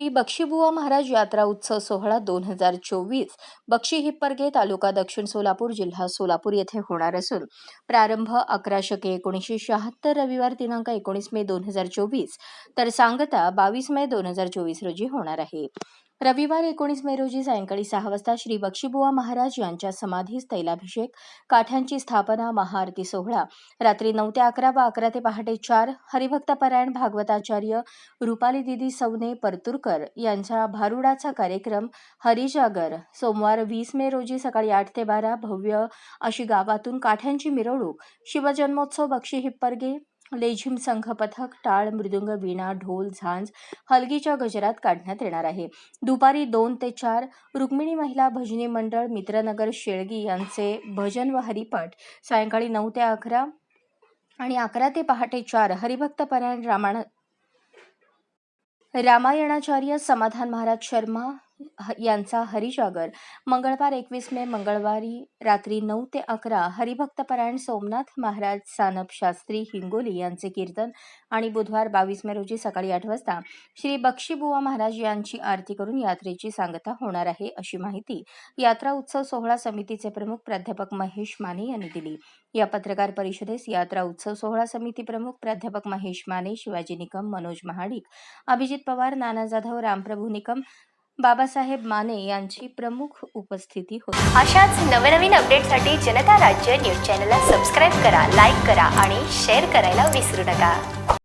श्री बक्षीबुवा महाराज यात्रा उत्सव सोहळा दोन हजार चोवीस. बक्षी हिप्परगे तालुका दक्षिण सोलापूर जिल्हा सोलापूर येथे होणार असून प्रारंभ अकरा शके एकोणीसशे शहात्तर रविवार दिनांक एकोणीस मे दोन हजार चोवीस. तर सांगता बावीस मे दोन हजार चोवीस रोजी होणार आहे. रविवार एकोणीस मे रोजी सायंकाळी सहा वाजता श्री बक्षीबुवा महाराज यांच्या समाधीस तैलाभिषेक काठ्यांची स्थापना महाआरती सोहळा रात्री नऊ ते अकरा व अकरा ते पहाटे चार हरिभक्तपरायण भागवताचार्य रुपाली दिदी सवने परतुरकर यांचा भारुडाचा कार्यक्रम हरिजागर सोमवार वीस मे रोजी सकाळी आठ ते बारा भव्य अशी गावातून काठ्यांची मिरवणूक शिवजन्मोत्सव बक्षी हिप्परगे लेझिम संघ पथक टाळ मृदुंग वीणा ढोल झांज हलगीच्या गजरात काढण्यात येणार आहे. दुपारी दोन ते चार रुक्मिणी महिला भजनी मंडळ मित्रनगर शेळगी यांचे भजन व हरिपाठ. सायंकाळी नऊ ते अकरा आणि अकरा ते पहाटे चार हरिभक्तपरायण रामायण रामायणाचार्य समाधान महाराज शर्मा ह- यांचा हरिजागर. मंगळवार एकवीस मे मंगळवारी रात्री नऊ ते अकरा हरिभक्तपरायण सोमनाथ महाराज सानप शास्त्री हिंगोली यांचे कीर्तन आणि बुधवार बावीस मे रोजी सकाळी आठ वाजता श्री बक्षीबुवा महाराज यांची आरती करून यात्रेची सांगता होणार आहे अशी माहिती यात्रा उत्सव सोहळा समितीचे प्रमुख प्राध्यापक महेश माने यांनी दिली. या पत्रकार परिषदेस यात्रा उत्सव सोहळा समिती प्रमुख प्राध्यापक महेश माने शिवाजी निकम मनोज महाडिक अभिजित पवार नाना जाधव रामप्रभू निकम बाबासाहेब माने यांची प्रमुख उपस्थिती होती. अशाच नवनवीन अपडेटसाठी जनता राज्य न्यूज चॅनलला सबस्क्राईब करा लाईक करा आणि शेअर करायला विसरू नका.